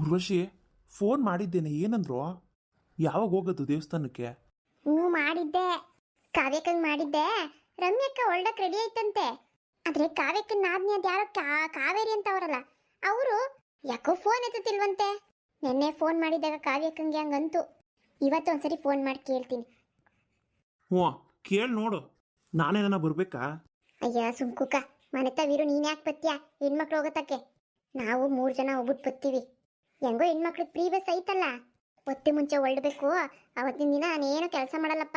Urvashi phone ಮಾಡಿದ್ದೇನೆ. ಏನಂದ್ರು? ಯಾವಾಗ ಹೋಗೋದು ದೇವಸ್ಥಾನಕ್ಕೆ? ಹ್ಞೂ ಮಾಡಿದ್ದೆ. ಕಾವ್ಯಕ್ಕಂಗ್ ಮಾಡಿದ್ದೆ. ರಮ್ಯಕ್ಕ ಒಳ್ಳೆ ರೆಡಿ ಆಯ್ತಂತೆ. ಆದ್ರೆ ಕಾವ್ಯಕ್ಕನ್ ನಾದ್ನಿ ಅದ್ ಯಾರೋ ಕಾ- ಕಾವೇರಿ ಅಂತ ಅವರಲ್ಲ ಅವರು ಯಾಕೋ ಫೋನ್ ಎತ್ತುತ್ತಿಲ್ವಂತೆ. ನಿನ್ನೆ ಫೋನ್ ಮಾಡಿದಾಗ ಕಾವ್ಯಕ್ಕಂಗೆ ಹಂಗಂತು. ಇವತ್ತೊಂದ್ಸರಿ ಫೋನ್ ಮಾಡಿ ಕೇಳ್ತೀನಿ. ಹ್ಞೂ ಕೇಳಿ ನೋಡು. ನಾನೇನ ಬರ್ಬೇಕಾ? ಅಯ್ಯ ಸುಮ್ಕುಕ. ಮನೆತ ವೀರು ನೀನ್ ಯಾಕೆ ಬತ್ತೀಯ? ಹೆಣ್ಮಕ್ಳು ಹೋಗತ್ತಕ್ಕೆ ನಾವು ಮೂರು ಜನ ಹೋಗ್ಬಿಟ್ಟು ಬತ್ತೀವಿ. ಹೆಂಗೋ ಹೆಣ್ಮಕ್ಳು ಪ್ರೀವಿಯಸ್ ಬಸ್ ಐತಲ್ಲ. ಒತ್ತೆ ಮುಂಚೆ ಹೊರಡ್ಬೇಕು. ಅವತ್ತಿನ ದಿನ ನಾನೇನು ಕೆಲಸ ಮಾಡಲ್ಲಪ್ಪ.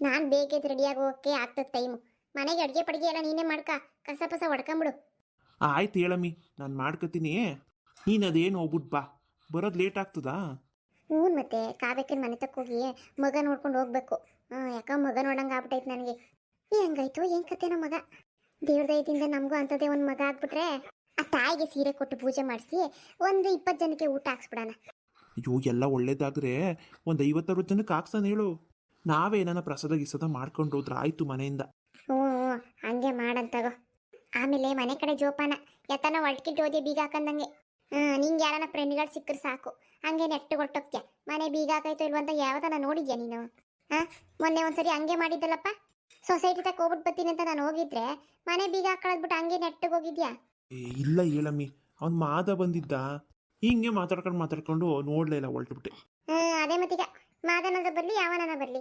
ನಾನು ಬೇಗ ರೆಡಿಯಾಗಿ ಹೋಗಕ್ಕೆ ಆಗ್ತದೆ ಟೈಮು ಮನೆಗೆ ಅಡುಗೆ ಪಡಿಗೆ ಎಲ್ಲ ನೀನೇ ಮಾಡ್ಕ. ಕಸ ಪಸ ಹೊಡ್ಕೊಂಬಿಡು. ಆಯ್ತು ಹೇಳಮ್ಮಿ ನಾನು ಮಾಡ್ಕೊತೀನಿ. ನೀನು ಅದೇನು ಹೋಗ್ಬಿಟ್ಟು ಬಾ. ಬರೋದು ಲೇಟ್ ಆಗ್ತದಾ? ಹ್ಞೂ ಮತ್ತೆ ಕಾವ್ಯಕ್ಕಿನ ಮನೆ ತಕ್ಕ ಹೋಗಿ ಮಗ ನೋಡ್ಕೊಂಡು ಹೋಗ್ಬೇಕು. ಹ್ಞೂ ಯಾಕೋ ಮಗ ನೋಡಂಗೆ ಆಗ್ಬಿಟ್ಟೈತೆ ನನಗೆ. ಹೆಂಗಾಯ್ತು? ಏನು ಕತೆನೋ ಮಗ? ದೇವ್ರ ದಯದಿಂದ ನಮಗೂ ಅಂಥದ್ದೇ ಒಂದು ಮಗ ಆಗ್ಬಿಟ್ರೆ ತಾಯಿಗೆ ಸೀರೆ ಕೊಟ್ಟು ಪೂಜೆ ಮಾಡಿಸಿ ಒಂದು ಇಪ್ಪತ್ತು ಜನಕ್ಕೆ ಊಟ ಹಾಕ್ಸ್ಬಿಡೋಣ. ಅಯ್ಯೋ ಎಲ್ಲ ಒಳ್ಳೇದಾದ್ರೆ ಒಂದು ಐವತ್ತರವತ್ತು ಜನಕ್ಕೆ ಹಾಕ್ಸೋಣ ಹೇಳು. ನಾವೇ ಏನಾನ ಪ್ರಸಾದ ಗಿಸದ ಮಾಡ್ಕೊಂಡು ಹೋದ್ರೆ ಆಯ್ತು ಮನೆಯಿಂದ. ಹ್ಞೂ ಹ್ಞೂ ಹಂಗೆ ಮಾಡಂತಗೋ ಆಮೇಲೆ ಮನೆ ಕಡೆ ಜೋಪಾನ ಯಾತನ ಒಟ್ಕಿಟ್ಟು ಓದಿ ಬೀಗ ಹಾಕಂದಂಗೆ. ಹ್ಞೂ ನಿಂಗೆ ಯಾರನ ಫ್ರೆಂಡ್ಗಳು ಸಿಕ್ಕರೆ ಸಾಕು. ಹಂಗೆ ನೆಟ್ಟು ಹೊಟ್ಟೋಗ್ತೀಯ ಮನೆ ಬೀಗ ಹಾಕಾಯ್ತು ಇಲ್ವ ಅಂತ ನೋಡಿದ್ಯಾ ನೀನು? ಹಾಂ ಮೊನ್ನೆ ಒಂದ್ಸರಿ ಹಂಗೆ ಮಾಡಿದ್ದಲ್ಲಪ್ಪ. ಸೊಸೈಟಿ ತಕ್ಕ ಹೋಗ್ಬಿಟ್ಟು ಬರ್ತೀನಿ ಅಂತ ನಾನು ಹೋಗಿದ್ರೆ ಮನೆ ಬೀಗ ಹಾಕೊಳ್ಳೋದ್ಬಿಟ್ಟು ಹಂಗೆ ನೆಟ್ಟಿಗೆ ಹೋಗಿದ್ಯಾ? ಏ ಇಲ್ಲ ಹೇಳಮ್ಮಿ ಅವ್ನು ಮಾದ ಬಂದಿದ್ದ. ಹಿಂಗೆ ಮಾತಾಡ್ಕೊಂಡು ಮಾತಾಡ್ಕೊಂಡು ನೋಡ್ಲೇ ಇಲ್ಲ ಹೊಲ್ಟ್ಬಿಟ್ಟೆ ಹ್ಮ್ ಅದೇ ಮತ್ತೀಗ. ಮಾದನದ ಬರಲಿ ಯಾವನನ ಬರ್ಲಿ.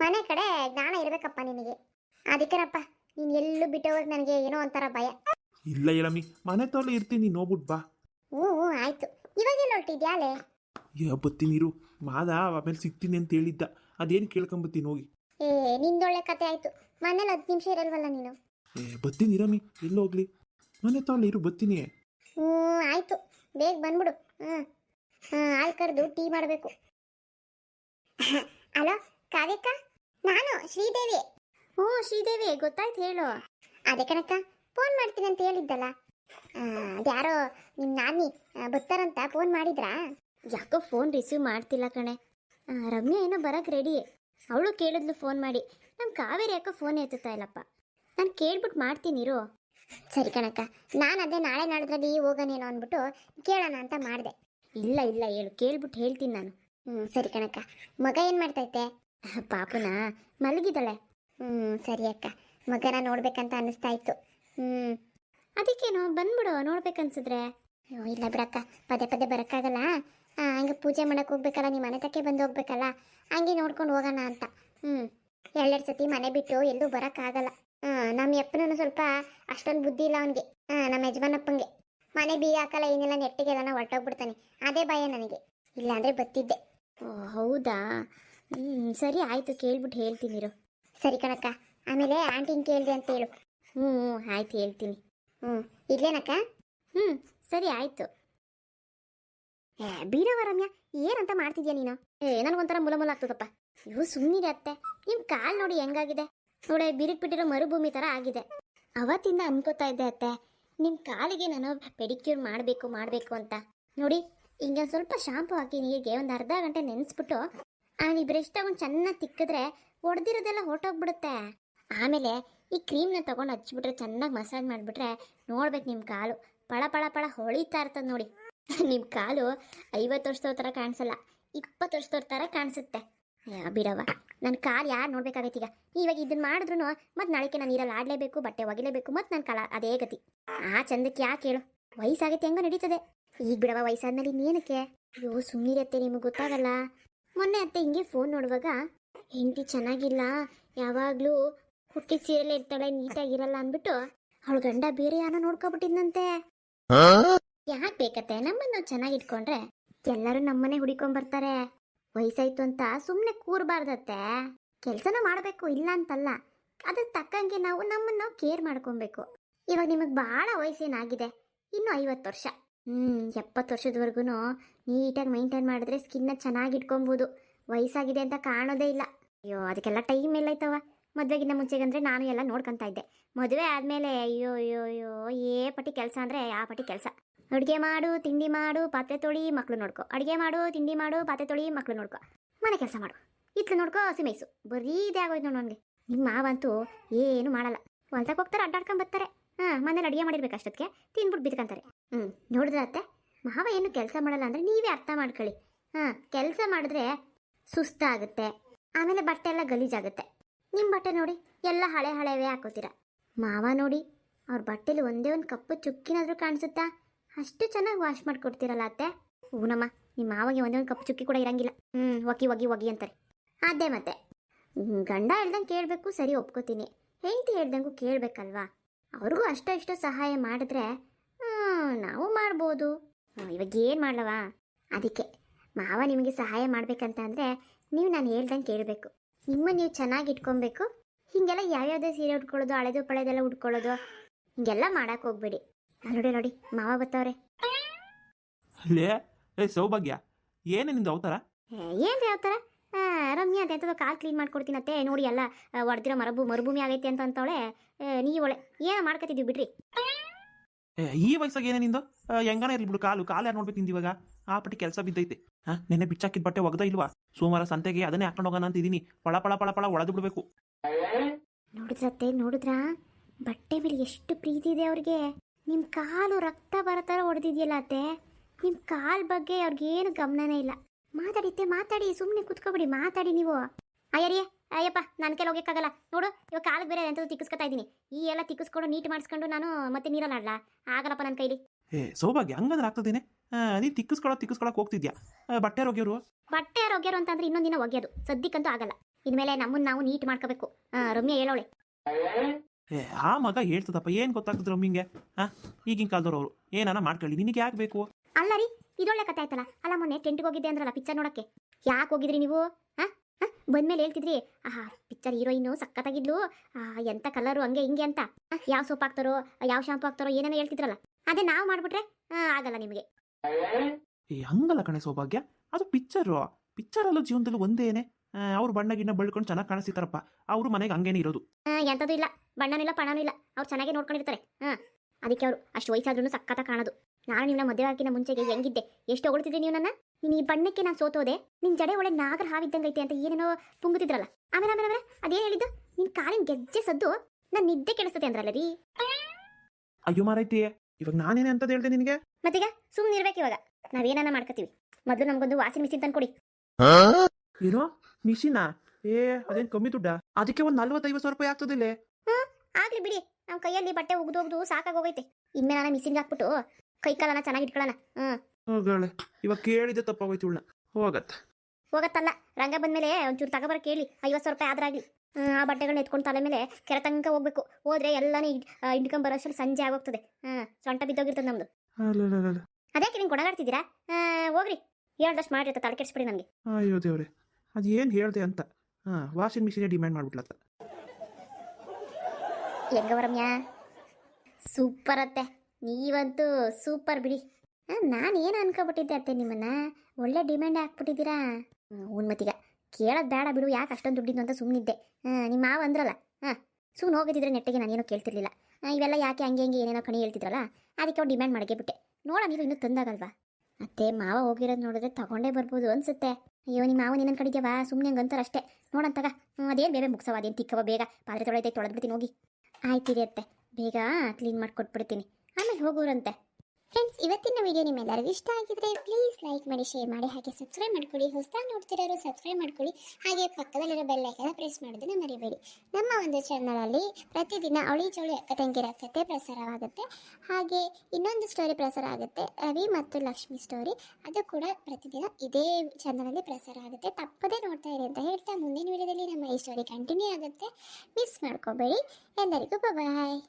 ಮನೆ ಕಡೆ ಜ್ಞಾನ ಇರಬೇಕಪ್ಪ ನಿನಗೆ. ಅದಕ್ಕೇನಪ್ಪ ನೀನ್ ಎಲ್ಲೂ ಬಿಟ್ಟು ಹೋಗಕ್ಕೆ ನನಗೆ ಏನೋ ಒಂಥರ ಭಯ. ಇಲ್ಲ ಹೇಳಮ್ಮಿ ಮನೆ ತೋಲೆ ಇರ್ತೀನಿ ನೀನ್ ಹೋಗ್ಬಿಟ್ ಬಾ. ಹ್ಞೂ ಹ್ಞೂ ಆಯಿತು. ಇವಾಗೆಲ್ಲ ಹೊರಟಿದ್ಯಾಲೆ ಏ ಬತ್ತೀನಿ ಇರು. ಮಾದ ಆಮೇಲೆ ಸಿಗ್ತೀನಿ ಅಂತ ಹೇಳಿದ್ದ. ಅದೇನು ಕೇಳ್ಕೊಂಬತ್ತೀನಿ ಹೋಗಿ. ಏ ನಿಂದೊಳ್ಳೆ ಕತೆ ಆಯ್ತು. ಮನೇಲಿ ಹತ್ತು ನಿಮಿಷ ಇರಲ್ವಲ್ಲ ನೀನು? ಏ ಬತ್ತೀನಿ ಇರಮ್ಮಿ ಎಲ್ಲಿ ಹೋಗ್ಲಿ. ಮನೆ ತೋಲೆ ಇರು ಬತ್ತೀನಿ ಹ್ಞೂ ಆಯ್ತು. ಬೇಗ ಬಂದ್ಬಿಡು. ಹಾಂ ಹಾಲು ಕರೆದು ಟೀ ಮಾಡಬೇಕು. ಹಲೋ ಕಾವ್ಯಕ್ಕ? ನಾನು ಶ್ರೀದೇವಿ. ಓ ಶ್ರೀದೇವಿ ಗೊತ್ತಾಯ್ತು ಹೇಳು. ಅದೇ ಕಣಕ್ಕ ಫೋನ್ ಮಾಡ್ತೀನಿ ಅಂತ ಹೇಳಿದ್ದಲ್ಲ. ಆ, ಅದ್ಯಾರೋ ನಿಮ್ಮ ನಾನಿ ಬರ್ತಾರಂತ ಫೋನ್ ಮಾಡಿದ್ರಾ? ಯಾಕೋ ಫೋನ್ ರಿಸೀವ್ ಮಾಡ್ತಿಲ್ಲ ಕಣೆ. ರಮ್ಯ ರಮ್ಯಾ ಏನೋ ಬರಕ್ಕೆ ರೆಡಿ. ಅವಳು ಕೇಳಿದ್ಲು ಫೋನ್ ಮಾಡಿ. ನಮ್ಮ ಕಾವೇರಿ ಯಾಕೋ ಫೋನ್ ಎತ್ತುತ್ತಾ ಇಲ್ಲಪ್ಪ. ನಾನು ಕೇಳ್ಬಿಟ್ಟು ಮಾಡ್ತೀನಿ ಇರು. ಸರಿ ಕಣಕ್ಕ, ನಾನು ಅದೇ ನಾಳೆ ನಾಡಿದ್ರಲ್ಲಿ ಹೋಗೋನೇನೋ ಅಂದ್ಬಿಟ್ಟು ಕೇಳೋಣ ಅಂತ ಮಾಡಿದೆ. ಇಲ್ಲ ಇಲ್ಲ, ಹೇಳು ಕೇಳ್ಬಿಟ್ಟು ಹೇಳ್ತೀನಿ ನಾನು. ಹ್ಞೂ ಸರಿ ಕಣಕ್ಕ. ಮಗ ಏನು ಮಾಡ್ತೈತೆ? ಪಾಪನ ಮಲಗಿದ್ದಾಳೆ. ಹ್ಞೂ ಸರಿ ಅಕ್ಕ. ಮಗನ ನೋಡ್ಬೇಕಂತ ಅನ್ನಿಸ್ತಾ ಇತ್ತು ಹ್ಞೂ ಅದಕ್ಕೇನೋ ಬಂದ್ಬಿಡು, ನೋಡ್ಬೇಕನ್ಸಿದ್ರೆ. ಇಲ್ಲ ಬಿಡಕ್ಕ ಪದೇ ಪದೇ ಬರೋಕ್ಕಾಗಲ್ಲ. ಹಂಗೆ ಪೂಜೆ ಮಾಡೋಕ್ಕೆ ಹೋಗ್ಬೇಕಲ್ಲ ನಿಮ್ಮ ಮನೆ ತಕ್ಕೆ ಬಂದು ಹೋಗ್ಬೇಕಲ್ಲ, ಹಂಗೆ ನೋಡ್ಕೊಂಡು ಹೋಗೋಣ ಅಂತ. ಹ್ಞೂ ಎರಡೆರಡು ಸತಿ ಮನೆ ಬಿಟ್ಟು ಎಲ್ಲೂ ಬರೋಕ್ಕಾಗಲ್ಲ. ನಮ್ಮ ಯಪ್ಪನೂ ಸ್ವಲ್ಪ ಅಷ್ಟೊಂದು ಬುದ್ಧಿ ಇಲ್ಲ ಅವನಿಗೆ. ಹಾಂ ನಮ್ಮ ಯಜಮಾನಪ್ಪಂಗೆ. ಮನೆ ಬೀಗ ಹಾಕಲ್ಲ ಏನಿಲ್ಲ ನೆಟ್ಟಿಗೆ ಎಲ್ಲ ಹೊರಟೋಗ್ಬಿಡ್ತಾನೆ. ಅದೇ ಭಯ ನನಗೆ. ಇಲ್ಲಾಂದ್ರೆ ಬತ್ತಿದ್ದೆ. ಓ ಹೌದಾ? ಹ್ಞೂ ಸರಿ ಆಯಿತು ಕೇಳ್ಬಿಟ್ಟು ಹೇಳ್ತೀನಿ ಇರು. ಸರಿ ಕಣಕ್ಕ. ಆಮೇಲೆ ಆಂಟಿನ ಕೇಳಿದೆ ಅಂತ ಹೇಳು. ಹ್ಞೂ ಹ್ಞೂ ಆಯ್ತು ಹೇಳ್ತೀನಿ. ಹ್ಞೂ ಇಡ್ಲೇನಕ್ಕ? ಹ್ಞೂ ಸರಿ ಆಯಿತು. ಏ ಬೀರವ ರಮ್ಯ ಏನಂತ ಮಾಡ್ತಿದ್ಯಾ ನೀನು? ಏ ನನಗೊಂಥರ ಮುಲ ಮುಲ ಆಗ್ತದಪ್ಪ ಇವು ಸುಮ್ಮನಿದೆ ಅತ್ತೆ. ನಿಮ್ಮ ಕಾಲು ನೋಡಿ ಹೆಂಗಾಗಿದೆ? ನೋಡೆ ಬಿರುಕ್ಬಿಟ್ಟಿರೋ ಮರುಭೂಮಿ ಥರ ಆಗಿದೆ. ಅವತ್ತಿಂದ ಅನ್ಕೋತಾ ಇದ್ದೆ ಅತ್ತೆ. ನಿಮ್ಮ ಕಾಲಿಗೆ ನಾನು ಪೆಡಿಕ್ಯೂರ್ ಮಾಡಬೇಕು ಮಾಡಬೇಕು ಅಂತ. ನೋಡಿ, ಹಿಂಗೆ ಸ್ವಲ್ಪ ಶಾಂಪು ಹಾಕಿ ನೀರಿಗೆ ಒಂದು ಅರ್ಧ ಗಂಟೆ ನೆನೆಸ್ಬಿಟ್ಟು, ಆ ನೀ ಬ್ರಷ್ ತಗೊಂಡು ಚೆನ್ನಾಗಿ ತಿಕ್ಕಿದ್ರೆ ಒಡೆದಿರೋದೆಲ್ಲ ಹೊರಟೋಗ್ಬಿಡುತ್ತೆ. ಆಮೇಲೆ ಈ ಕ್ರೀಮ್ನ ತಗೊಂಡು ಹಚ್ಬಿಟ್ರೆ ಚೆನ್ನಾಗಿ ಮಸಾಜ್ ಮಾಡಿಬಿಟ್ರೆ, ನೋಡ್ಬೇಕು ನಿಮ್ಮ ಕಾಲು. ಪಳ ಪಳ ಪಳ ಹೊಳಿತಾ ಇರ್ತದೆ ನೋಡಿ. ನಿಮ್ಮ ಕಾಲು ಐವತ್ತು ವರ್ಷದವ್ರ ಥರ ಕಾಣಿಸಲ್ಲ, ಇಪ್ಪತ್ತು ವರ್ಷದವ್ರ ಥರ ಕಾಣಿಸುತ್ತೆ. ಬಿಡವ ನನ್ನ ಕಾಲು ಯಾರು ನೋಡ್ಬೇಕಾಗೈತಿ ಈಗ. ಇವಾಗ ಇದನ್ನ ಮಾಡಿದ್ರು ಮತ್ತೆ ನಾಳೆಗೆ ನಾನು ನೀರಲ್ಲಿ ಆಡಲೇಬೇಕು ಬಟ್ಟೆ ಒಗಿಲೇಬೇಕು ಮತ್ತು ನನ್ನ ಕಾಲ ಅದೇ ಗತಿ. ಆ ಚಂದಕ್ಕೆ ಯಾಕೆ ಹೇಳು? ವಯಸ್ಸಾಗೈತೆ ಹೆಂಗೋ ನಡೀತದೆ. ಈಗ ಬಿಡವ ವಯಸ್ಸಾದ್ಮೇಲೆ ಇನ್ನೇನಕ್ಕೆ? ಅಯ್ಯೋ ಸುಮ್ಮನಿರತ್ತೆ ನಿಮಗೆ ಗೊತ್ತಾಗಲ್ಲ. ಮೊನ್ನೆ ಅತ್ತೆ ಹಿಂಗೆ ಫೋನ್ ನೋಡುವಾಗ ಹೆಂಡತಿ ಚೆನ್ನಾಗಿಲ್ಲ ಯಾವಾಗಲೂ ಹುಟ್ಟಿ ಸೀರೆಲ್ಲ ಇರ್ತಾಳೆ ನೀಟಾಗಿರಲ್ಲ ಅಂದ್ಬಿಟ್ಟು ಅವಳ ಗಂಡ ಬೇರೆ ಯಾರೋ ನೋಡ್ಕೊಬಿಟ್ಟಿದ್ನಂತೆ. ಯಾಕೆ ಬೇಕತ್ತೆ? ನಮ್ಮನ್ನು ನಾವು ಚೆನ್ನಾಗಿ ಇಟ್ಕೊಂಡ್ರೆ ಎಲ್ಲರೂ ನಮ್ಮನೆ ಹುಡಿಕೊಂಡ್ ಬರ್ತಾರೆ. ವಯಸ್ಸಾಯ್ತು ಅಂತ ಸುಮ್ಮನೆ ಕೂರಬಾರ್ದತ್ತೆ. ಕೆಲಸನ ಮಾಡಬೇಕು, ಇಲ್ಲ ಅಂತಲ್ಲ. ಅದಕ್ಕೆ ತಕ್ಕಂಗೆ ನಾವು ನಮ್ಮನ್ನ ನಾವು ಕೇರ್ ಮಾಡ್ಕೊಬೇಕು. ಇವಾಗ ನಿಮಗೆ ಭಾಳ ವಯಸ್ಸೇನಾಗಿದೆ? ಇನ್ನು ಐವತ್ತು ವರ್ಷ. ಹ್ಞೂ ಎಪ್ಪತ್ತು ವರ್ಷದವರೆಗೂ ನೀಟಾಗಿ ಮೈಂಟೈನ್ ಮಾಡಿದ್ರೆ ಸ್ಕಿನ್ನ ಚೆನ್ನಾಗಿ ಇಟ್ಕೊಬೋದು. ವಯಸ್ಸಾಗಿದೆ ಅಂತ ಕಾಣೋದೇ ಇಲ್ಲ. ಅಯ್ಯೋ, ಅದಕ್ಕೆಲ್ಲ ಟೈಮ್ ಎಲ್ಲ ಎಲ್ಲೈತವ? ಮದುವೆಗಿಂತ ಮುಂಚೆಗಂದ್ರೆ ನಾನು ಎಲ್ಲ ನೋಡ್ಕೊಂತ ಇದ್ದೆ. ಮದುವೆ ಆದಮೇಲೆ ಅಯ್ಯೋ ಅಯ್ಯೋ ಅಯ್ಯೋ, ಏ ಪಟ್ಟಿ ಕೆಲಸ ಅಂದರೆ ಆ ಪಟ್ಟಿ ಕೆಲಸ. ಅಡುಗೆ ಮಾಡು, ತಿಂಡಿ ಮಾಡು, ಪಾತ್ರೆ ತೊಳಿ ಮಕ್ಕಳು ನೋಡ್ಕೊ. ಅಡುಗೆ ಮಾಡು, ತಿಂಡಿ ಮಾಡು, ಪಾತ್ರೆ ತೊಳಿ ಮಕ್ಕಳು ನೋಡ್ಕೊ. ಮನೆ ಕೆಲಸ ಮಾಡು. ಇತ್ಲು ನೋಡ್ಕೊ ಹಸಿಮೇಸು ಬರೀ ಇದೇ ಆಗೋಯ್ತು ನೋಡು ನನಗೆ ನಿಮ್ಮ ಮಾವಂತೂ ಏನು ಮಾಡಲ್ಲ. ಹೊಲ್ದಾಗ ಹೋಗ್ತಾರೆ, ಅಡ್ಡಾಡ್ಕೊಂಡು ಬರ್ತಾರೆ. ಹಾಂ, ಮನೇಲಿ ಅಡುಗೆ ಮಾಡಿರ್ಬೇಕು ಅಷ್ಟೊತ್ತಿಗೆ. ತಿಂದ್ಬಿಟ್ಟು ಬಿದ್ಕೊಂತಾರೆ ಹ್ಞೂ ನೋಡಿದ್ರೆ ಅತ್ತೆ? ಮಾವ ಏನು ಕೆಲಸ ಮಾಡಲ್ಲ ಅಂದರೆ ನೀವೇ ಅರ್ಥ ಮಾಡ್ಕೊಳ್ಳಿ. ಹಾಂ, ಕೆಲಸ ಮಾಡಿದ್ರೆ ಸುಸ್ತಾಗುತ್ತೆ. ಆಮೇಲೆ ಬಟ್ಟೆ ಎಲ್ಲ ಗಲೀಜಾಗುತ್ತೆ. ನಿಮ್ಮ ಬಟ್ಟೆ ನೋಡಿ, ಎಲ್ಲ ಹಳೆ ಹಳೆವೇ ಹಾಕೋತೀರ. ಮಾವ ನೋಡಿ, ಅವ್ರ ಬಟ್ಟೆಲಿ ಒಂದೇ ಒಂದು ಕಪ್ಪು ಚುಕ್ಕಿನಾದರೂ ಕಾಣಿಸುತ್ತಾ? ಅಷ್ಟು ಚೆನ್ನಾಗಿ ವಾಶ್ ಮಾಡಿಕೊಡ್ತೀರಲ್ಲ ಅತ್ತೆ? ಹೂನಮ್ಮ ನಿಮ್ಮ ಮಾವಗೆ ಒಂದೊಂದು ಒಂದು ಕಪ್ಪು ಚುಕ್ಕಿ ಕೂಡ ಇರಂಗಿಲ್ಲ. ಹ್ಞೂ ಒಗಿ ಒಗಿ ಒಗಿ ಅಂತಾರೆ. ಅದೇ ಮತ್ತೆ. ಗಂಡ ಹೇಳ್ದಂಗೆ ಕೇಳಬೇಕು, ಸರಿ ಒಪ್ಕೋತೀನಿ. ಹೆಂಡತಿ ಹೇಳ್ದಂಗೂ ಕೇಳಬೇಕಲ್ವಾ? ಅವ್ರಿಗೂ ಅಷ್ಟೋ ಇಷ್ಟೋ ಸಹಾಯ ಮಾಡಿದ್ರೆ ನಾವು ಮಾಡ್ಬೋದು. ಇವಾಗ ಏನು ಮಾಡ್ಲವಾ? ಅದಕ್ಕೆ, ಮಾವ ನಿಮಗೆ ಸಹಾಯ ಮಾಡಬೇಕಂತ ಅಂದರೆ ನೀವು ನಾನು ಹೇಳ್ದಂಗೆ ಕೇಳಬೇಕು. ನಿಮ್ಮ ನೀವು ಚೆನ್ನಾಗಿ ಇಟ್ಕೊಬೇಕು. ಹೀಗೆಲ್ಲ ಯಾವ್ಯಾವುದೋ ಸೀರೆ ಉಟ್ಕೊಳ್ಳೋದು, ಹಳೆದು, ಪಳೆದೆಲ್ಲ ಉಟ್ಕೊಳ್ಳೋದು, ಹೀಗೆಲ್ಲ ಮಾಡೋಕ್ಕೆ ಹೋಗ್ಬೇಡಿ. ನೋಡಿ ನೋಡಿ ಮಾವ ಬತ್ತವ್ರೆ. ಲೇ ಏ ಸೌಭಾಗ್ಯ ಏನೇ ನಿಂದು ಅವತಾರ? ಏನು ರೀ ಅವತಾರ? ರಮ್ಯಾ ಅಂತ ಎಂಥದ್ದು ಕಾಲು ಕ್ಲೀನ್ ಮಾಡ್ಕೊಡ್ತೀನತ್ತೆ ನೋಡಿ ಎಲ್ಲ ಹೊಡೆದಿರೋ ಮರಭೂ ಮರುಭೂಮಿ ಆಗೈತೆ ಅಂತ ಅಂತವಳೆ. ನೀ ಒಳೆ ಏನೋ ಮಾಡ್ಕೊತಿದ್ದೀವಿ ಬಿಡ್ರಿ? ಏ, ಈ ವಯಸ್ಸಾಗ ಏನೇ ನಿಂದು? ಆ, ಹೆಂಗಾನ ಇರ್ಲಿ ಬಿಡು ಕಾಲು ಕಾಲು ಯಾರು ನೋಡ್ಬೇಕು ನಿಂದು ಇವಾಗ? ಆ ಪಟ್ಟಿ ಕೆಲಸ ಬಿದ್ದೈತೆ. ಹಾ ನೆನ್ನೆ ಬಿಚ್ಚಾಕಿದ ಬಟ್ಟೆ ಒಗ್ದ ಇಲ್ವಾ? ಸೋಮವಾರ ಸಂತೆಗೆ ಅದನ್ನೇ ಹಾಕೊಂಡು ಹೋಗೋಣ ಅಂತ ಇದೀನಿ ಪಳ ಪಳ ಪಳ ಪಳ ಒಳದು ಬಿಡ್ಬೇಕು. ನೋಡಿದ್ರತ್ತೆ ನೋಡಿದ್ರಾ? ಬಟ್ಟೆ ಮೇಲೆ ಎಷ್ಟು ಪ್ರೀತಿ ಇದೆ ಅವ್ರಿಗೆ. ನಿಮ್ಮ ಕಾಲು ರಕ್ತ ಬರೋ ಥರ ಹೊಡೆದಿದೆಯಲ್ಲ ಅತ್ತೆ. ನಿಮ್ಮ ಕಾಲ್ ಬಗ್ಗೆ ಅವ್ರಿಗೇನು ಗಮನನೇ ಇಲ್ಲ. ಮಾತಾಡಿತ್ತೆ ಮಾತಾಡಿ. ಸುಮ್ಮನೆ ಕುತ್ಕೊಬಿಡಿ ಮಾತಾಡಿ ನೀವು. ಅಯ್ಯರಿಯೇ ಅಯ್ಯಪ್ಪ ನನ್ನ ಕೈಲಿ ಹೋಗಕ್ಕಾಗಲ್ಲ ನೋಡು ಇವಾಗ ಕಾಲಿಗೆ ಬೇರೆ ಎಂಥದ್ದು ತಿಕ್ಕಿಸ್ಕೊತಾ ಇದ್ದೀನಿ. ಈ ಎಲ್ಲ ತಿಕ್ಕಿಸ್ಕೊಂಡು ನೀಟ್ ಮಾಡಿಸ್ಕೊಂಡು ನಾನು ಮತ್ತೆ ನೀರಲ್ಲ ಆಡಲ್ಲ ಆಗಲ್ಲಪ್ಪ ನನ್ನ ಕೈಲಿ. ಏ ಸೌಭಾಗ್ಯ ಹಂಗಂದ್ರೆ ಆಗ್ತದೇನೆ. ನೀನು ತಿಕ್ಕಿಸ್ಕೊಳಕ್ ತಿಕ್ಕಿಸ್ಕೊಳಕ್ ಹೋಗ್ತಿದ್ಯಾ? ಬಟ್ಟೆ ರೋಗ್ಯರು ಬಟ್ಟೆ ರೋಗ್ಯರು ಅಂತಂದ್ರೆ ಇನ್ನೊಂದು ದಿನ ಒಗ್ಯೋದು. ಸದ್ಯಕ್ಕಂತೂ ಆಗಲ್ಲ. ಇನ್ಮೇಲೆ ನಮ್ಮನ್ನ ನಾವು ನೀಟ್ ಮಾಡ್ಕೋಬೇಕು. ರಮ್ಯ ಹೇಳೋಳೆ. ಏ ಆ ಮಗ ಹೇಳ್ತದಪ್ಪ ಏನು ಗೊತ್ತಾಗ್ತದ್ರು ನಿಮಗೆ ಹಾ ಈಗಿನ ಕಾಲದವ್ರು ಅವರು. ಏನಾನ ಮಾಡ್ಕೊಳ್ಳಿ ನಿನಗೆ ಯಾಕೆ ಬೇಕು? ಅಲ್ಲ ರೀ ಇದೊಳ್ಳೆ ಕತೆ ಆಯ್ತಲ್ಲ? ಅಲ್ಲ ಮೊನ್ನೆ ಟೆಂಟ್ಗೆ ಹೋಗಿದ್ದೆ ಅಂದ್ರಲ್ಲ ಪಿಕ್ಚರ್ ನೋಡಕ್ಕೆ? ಯಾಕೆ ಹೋಗಿದ್ರಿ ನೀವು? ಹಾ ಹಾ? ಬಂದ್ಮೇಲೆ ಹೇಳ್ತಿದ್ರಿ ಆಹಾ ಪಿಕ್ಚರ್ ಹೀರೋಯಿನ್ನು ಸಕ್ಕತ್ತಾಗಿದ್ಲು ಆ, ಎಂತ ಕಲರು ಹಂಗೆ ಹಿಂಗೆ ಅಂತ. ಯಾವ ಸೋಪ್ ಹಾಕ್ತಾರೋ ಯಾವ ಶಾಂಪು ಹಾಕ್ತಾರೋ ಏನೇನೋ ಹೇಳ್ತಿದ್ರಲ್ಲ. ಅದೇ ನಾವು ಮಾಡ್ಬಿಟ್ರೆ ಆ, ಆಗಲ್ಲ ನಿಮಗೆ. ಏ ಹಂಗಲ್ಲ ಕಣೆ ಸೌಭಾಗ್ಯ. ಅದು ಪಿಕ್ಚರು ಪಿಕ್ಚರಲ್ಲೂ ಜೀವನದಲ್ಲೂ ಒಂದೇನೆ. ಅವ್ರು ಬಣ್ಣ ಗಿಣ್ಣ ಬಳ್ಕೊಂಡು ಚೆನ್ನಾಗಿ ಕಾಣಿಸ್ತಾರಪ್ಪ ಅವರು ಮನೆಗೆ ಹಂಗೇನೆ ಇರೋದು. ಎಂಥದ್ದು ಇಲ್ಲ. ಬಣ್ಣನಿಲ್ಲ ಪಣನೂ ಇಲ್ಲ. ಅವ್ರು ಚೆನ್ನಾಗಿ ನೋಡ್ಕೊಂಡಿರ್ತಾರೆ. ಹಾಂ ಅದಕ್ಕೆ ಅವರು ಅಷ್ಟು ವಯಸ್ಸಾದ್ರೂ ಸಖತ್ತ ಕಾಣೋದು. ನಾನು ನಿನ್ನ ಮದುವೆ ಆಗಿನ ಮುಂಚೆಗೆ ಹೆಂಗಿದ್ದೆ? ಎಷ್ಟು ಹೊಗಳ್ತಿದ್ದೆ ನೀವು ನನ್ನ? ನೀನು ಈ ಬಣ್ಣಕ್ಕೆ ನಾನು ಸೋತೋದೆ ನಿನ್ನ ಜಡೆ ಒಳ್ಳೆ ನಾಗರ ಹಾವಿದ್ದಂಗೈತೆ ಅಂತ ಏನೇನೋ ಪುಂಗುತ್ತಿದ್ರಲ್ಲ ಆಮೇಲೆ ಆಮೇಲೆ ಆಮೇಲೆ ಅದೇನು ಹೇಳಿದ್ದು ನಿನ್ನ ಕಾಲಿನ ಗೆಜ್ಜೆ ಸದ್ದು ನಾನು ನಿದ್ದೆ ಕೆಡಿಸ್ತದೆ ಅಂದ್ರಲ್ಲ ರೀ. ಅಯ್ಯೋ ಮಾರೈತಿ ಇವಾಗ ನಾನೇನೆ ಅಂತದ್ ಹೇಳ್ದೆ ನಿನಗೆ? ಮತ್ತೀಗ ಸುಮ್ಮನೆ ಇರ್ಬೇಕು ಇವಾಗ. ನಾವೇನ ಮಾಡ್ಕೋತೀವಿ. ಮೊದಲು ನಮಗೊಂದು ವಾಷಿಂಗ್ ಮಿಷಿನ್ ತಂದ್ಕೊಡಿ. ಏನೋ? ಮಿಷಿನಾ ಏ ಅದೇನ್ ಕಮ್ಮಿ ದುಡ್ಡ? ಅದಕ್ಕೆ ಒಂದು ನಲ್ವತ್ತೈವತ್ತು ಸಾವಿರ ರೂಪಾಯಿ ಆಗ್ತದಿಲ್ಲ. ಆಗ್ಲಿ ಬಿಡಿ. ನಮ್ಮ ಕೈಯಲ್ಲಿ ಬಟ್ಟೆ ಒಗ್ದು ಒಗ್ದು ಸಾಕಾಗೋಗೈತೆ. ಇನ್ಮೇಲೆ ನಾನು ಮಿಷಿನ್ಗೆ ಹಾಕ್ಬಿಟ್ಟು ಕೈ ಕಾಲನ ಚೆನ್ನಾಗಿ ಇಟ್ಕೊಳ್ಳೋಣ ಹೋಗಳೆ ಇವಾಗ ಕೇಳಿದೆ ತಪ್ಪಾಗೋಯ್ತು ಉಳ್ಳ ಹೋಗತ್ತ. ಹೋಗತ್ತಲ್ಲ. ರಂಗ ಬಂದ್ಮೇಲೆ ಒಂಚೂರು ತಗೋಬರ ಕೇಳಿ. ಐವತ್ತು ಸಾವಿರ ರೂಪಾಯಿ ಆದ್ರಾಗ್ಲಿ. ಹ್ಮ್, ಆ ಬಟ್ಟೆಗಳನ್ನ ಎತ್ಕೊಂಡು ತಲೆ ಮೇಲೆ ಕೆರೆ ತನಕ ಹೋಗ್ಬೇಕು. ಹೋದ್ರೆ ಎಲ್ಲಾನು ಇಂಡ್ಕೊಂಡ್ ಬರೋಷ್ಟು ಸಂಜೆ ಆಗೋಗ್ತದೆ. ಹ್ಮ್ ಸೊಂಟ ಬಿದ್ದೋಗಿರ್ತದೆ ನಮ್ದು. ಅಲ್ಲ ಅದಕ್ಕೆ ನೀವು ಕೊಡಗಾಡ್ತಿದ್ದೀರಾ ಹೋಗ್ರಿ ಹೋಗ್ರಿ. ಹೇಳ್ದಷ್ಟು ಮಾಡಿರ್ತ ತಲೆ ಕೆಡಿಸ್ಬಿಡಿ ನನಗೆ ಅಯ್ಯೋ ದೇವ್ರೆ. ಅದು ಏನು ಹೇಳ್ದೆ ಅಂತ. ಹಾಂ ವಾಷಿಂಗ್ ಮಿಷಿನೇ ಡಿಮ್ಯಾಂಡ್ ಮಾಡ್ಬಿಟ್ಲತ್ತ. ಹೆಂಗವರಮ್ಯ ಸೂಪರ್ ಅತ್ತೆ. ನೀವಂತೂ ಸೂಪರ್ ಬಿಡಿ. ನಾನು ಏನು ಅನ್ಕೊಬಿಟ್ಟಿದ್ದೆ ಅತ್ತೆ ನಿಮ್ಮನ್ನ? ಒಳ್ಳೆ ಡಿಮ್ಯಾಂಡ್ ಹಾಕ್ಬಿಟ್ಟಿದ್ದೀರಾ? ಉನ್ಮತಿಗ ಕೇಳೋದು ಬೇಡ ಬಿಡು, ಯಾಕೆ ಅಷ್ಟೊಂದು ದುಡ್ಡಿದ್ದು ಅಂತ ಸುಮ್ಮನಿದ್ದೆ ನಿಮ್ಮ ಮಾವ ಅಂದ್ರಲ್ಲ. ಹಾಂ ಸುಮ್ಮನೆ ಹೋಗಿದ್ದಿದ್ರೆ ನೆಟ್ಟಿಗೆ ನಾನೇನೋ ಕೇಳ್ತಿರ್ಲಿಲ್ಲ. ಇವೆಲ್ಲ ಯಾಕೆ ಹಂಗೆ ಹಂಗೆ ಏನೇನೋ ಕಣಿ ಹೇಳ್ತಿದ್ರಲ್ಲ, ಅದಕ್ಕೆ ಅವ್ರು ಡಿಮ್ಯಾಂಡ್ ಮಾಡಕ್ಕೆ ಬಿಟ್ಟೆ ನೋಡ ನೀವು ಇನ್ನೂ ತಂದಾಗಲ್ವಾ? ಅತ್ತೆ, ಮಾವ ಹೋಗಿರೋದು ನೋಡಿದ್ರೆ ತಗೊಂಡೇ ಬರ್ಬೋದು ಅನ್ಸುತ್ತೆ. ಅಯ್ಯೋ ನಿಮ್ಮ ಮಾವ ನಿನ್ನ ಕಡಿದ್ಯವಾ ಸುಮ್ಮನೆ ಹಂಗೆ ಅಂತಾರೆ ಅಷ್ಟೇ. ನೋಡಂತಾಗ ಅದೇನು ಬೇರೆ ಮುಗಿಸವ ಅದೇನು ತಿಕ್ಕವ ಬೇಗ. ಪಾತ್ರೆ ತೊಳೆದೈತೆ, ತೊಳೆದ್ಬಿಡ್ತೀನಿ, ಹೋಗಿ. ಆಯ್ತಿದೆ ಅತ್ತೆ. ಬೇಗ ಕ್ಲೀನ್ ಮಾಡಿ ಕೊಟ್ಬಿಡ್ತೀನಿ ಆಮೇಲೆ ಹೋಗೋರಂತೆ. ಫ್ರೆಂಡ್ಸ್ ಇವತ್ತಿನ ವಿಡಿಯೋ ನಿಮ್ಮೆಲ್ಲರಿಗೂ ಇಷ್ಟ ಆಗಿದ್ರೆ ಪ್ಲೀಸ್ ಲೈಕ್ ಮಾಡಿ ಶೇರ್ ಮಾಡಿ, ಹಾಗೆ ಸಬ್ಸ್ಕ್ರೈಬ್ ಮಾಡ್ಕೊಳ್ಳಿ. ಹೊಸದಾಗಿ ನೋಡ್ತಿರೋರು ಸಬ್ಸ್ಕ್ರೈಬ್ ಮಾಡ್ಕೊಳ್ಳಿ. ಹಾಗೆ ಪಕ್ಕದಲ್ಲಿರೋ ಬೆಲ್ ಐಕನ್ನ ಪ್ರೆಸ್ ಮಾಡೋದನ್ನ ಮರಿಬೇಡಿ. ನಮ್ಮ ಒಂದು ಚಾನಲಲ್ಲಿ ಪ್ರತಿದಿನ ಅವಳಿ ಚೌಳಿ ಅಕ್ಕ ತಂಗಿರ ಕತೆ ಪ್ರಸಾರವಾಗುತ್ತೆ. ಹಾಗೆ ಇನ್ನೊಂದು ಸ್ಟೋರಿ ಪ್ರಸಾರ ಆಗುತ್ತೆ. ರವಿ ಮತ್ತು ಲಕ್ಷ್ಮಿ ಸ್ಟೋರಿ ಅದು ಕೂಡ ಪ್ರತಿದಿನ ಇದೇ ಚಾನಲಲ್ಲಿ ಪ್ರಸಾರ ಆಗುತ್ತೆ. ತಪ್ಪದೇ ನೋಡ್ತಾ ಇರಿ ಅಂತ ಹೇಳ್ತಾ ಮುಂದಿನ ವಿಡಿಯೋದಲ್ಲಿ ನಮ್ಮ ಈ ಸ್ಟೋರಿ ಕಂಟಿನ್ಯೂ ಆಗುತ್ತೆ. ಮಿಸ್ ಮಾಡ್ಕೋಬೇಡಿ. ಎಲ್ಲರಿಗೂ ಬಾಯ್